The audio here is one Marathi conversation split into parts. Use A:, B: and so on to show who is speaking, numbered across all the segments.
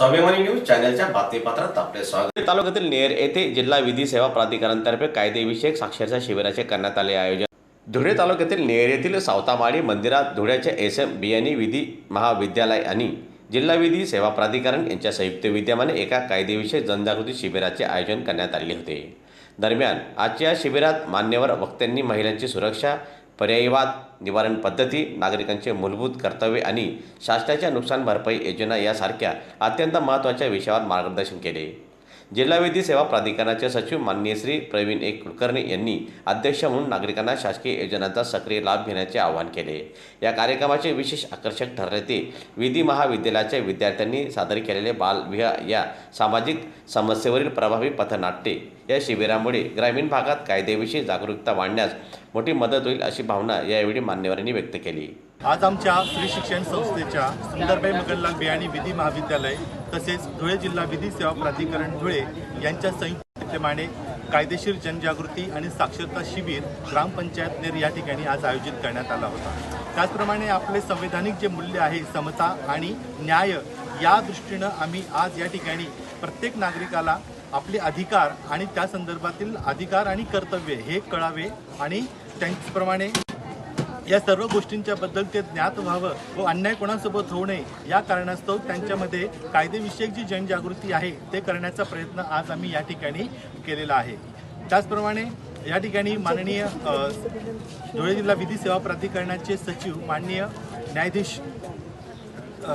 A: स्वाभिमानी न्यूज चॅनलच्या बातमीपत्रात आपले स्वागत. तालुक्यातील नेर येथे जिल्हा विधी सेवा प्राधिकरणातर्फे कायदेविषयक साक्षरता शिबिराचे करण्यात आले आयोजन. धुळे तालुक्यातील नेर येथील सावतामाळी मंदिरात धुळ्याचे एस एम बियाणी विधी महाविद्यालय आणि जिल्हा विधी सेवा प्राधिकरण यांच्या संयुक्त विद्यमाने एका कायदेविषयक जनजागृती शिबिराचे आयोजन करण्यात आले होते. दरम्यान आजच्या शिबिरात मान्यवर वक्त्यांनी महिलांची सुरक्षा पर्यायवाद निवारण पद्धती नागरिकांचे मूलभूत कर्तव्ये आणि शासनाच्या नुकसान भरपाई योजना यासारख्या अत्यंत महत्त्वाच्या विषयावर मार्गदर्शन केले. जिल्हा विधी सेवा प्राधिकरणाचे सचिव माननीय श्री प्रवीण ए कुलकर्णी यांनी अध्यक्ष म्हणून नागरिकांना शासकीय योजनांचा सक्रिय लाभ घेण्याचे आवाहन केले. या कार्यक्रमाचे विशेष आकर्षक ठरले ते विधी महाविद्यालयाच्या विद्यार्थ्यांनी सादर केलेले बालविवाह या सामाजिक समस्येवरील प्रभावी पथनाट्ये या शिबिरामुळे ग्रामीण भागात कायदेविषयी जागरूकता वाढण्यास मोठी मदत होईल अशी भावना यावेळी मान्यवरांनी व्यक्त केली.
B: आज आमच्या स्त्री शिक्षण संस्थेच्या सुंदरबाई मगनलाल बियाणी विधी महाविद्यालय तसेच धुळे जिल्हा विधी सेवा प्राधिकरण धुळे यांच्या संयुक्त विद्यमाने कायदेशीर जनजागृती आणि साक्षरता शिबिर ग्रामपंचायत नेर या ठिकाणी आज आयोजित करण्यात आला होता. त्याचप्रमाणे आपले संवैधानिक जे मूल्य आहे समता आणि न्याय या दृष्टीनं आम्ही आज या ठिकाणी प्रत्येक नागरिकाला आपले अधिकार आणि त्या संदर्भातील अधिकार आणि कर्तव्य हे कळावे आणि त्याचप्रमाणे या सर्व गोष्टींच्या बद्दल ते ज्ञात व्हावं व अन्याय कोणासोबत होऊ नये या कारणास्तव त्यांच्यामध्ये कायदेविषयक जी जनजागृती आहे ते करण्याचा प्रयत्न आज आम्ही या ठिकाणी केलेला आहे. त्याचप्रमाणे या ठिकाणी माननीय धुळे जिल्हा विधी सेवा प्राधिकरणाचे सचिव माननीय न्यायाधीश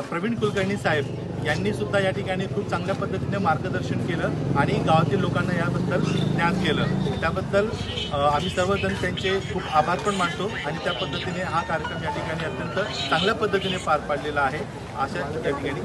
B: प्रवीण कुलकर्णी साहेब यांनी सुद्धा या ठिकाणी खूप चांगल्या पद्धतीने मार्गदर्शन केलं आणि गावातील लोकांना याबद्दल ज्ञान केलं. त्याबद्दल आम्ही सर्वजण त्यांचे खूप आभार पण मानतो आणि त्या पद्धतीने हा कार्यक्रम या ठिकाणी अत्यंत चांगल्या पद्धतीने पार पाडलेला आहे. अशा या ठिकाणी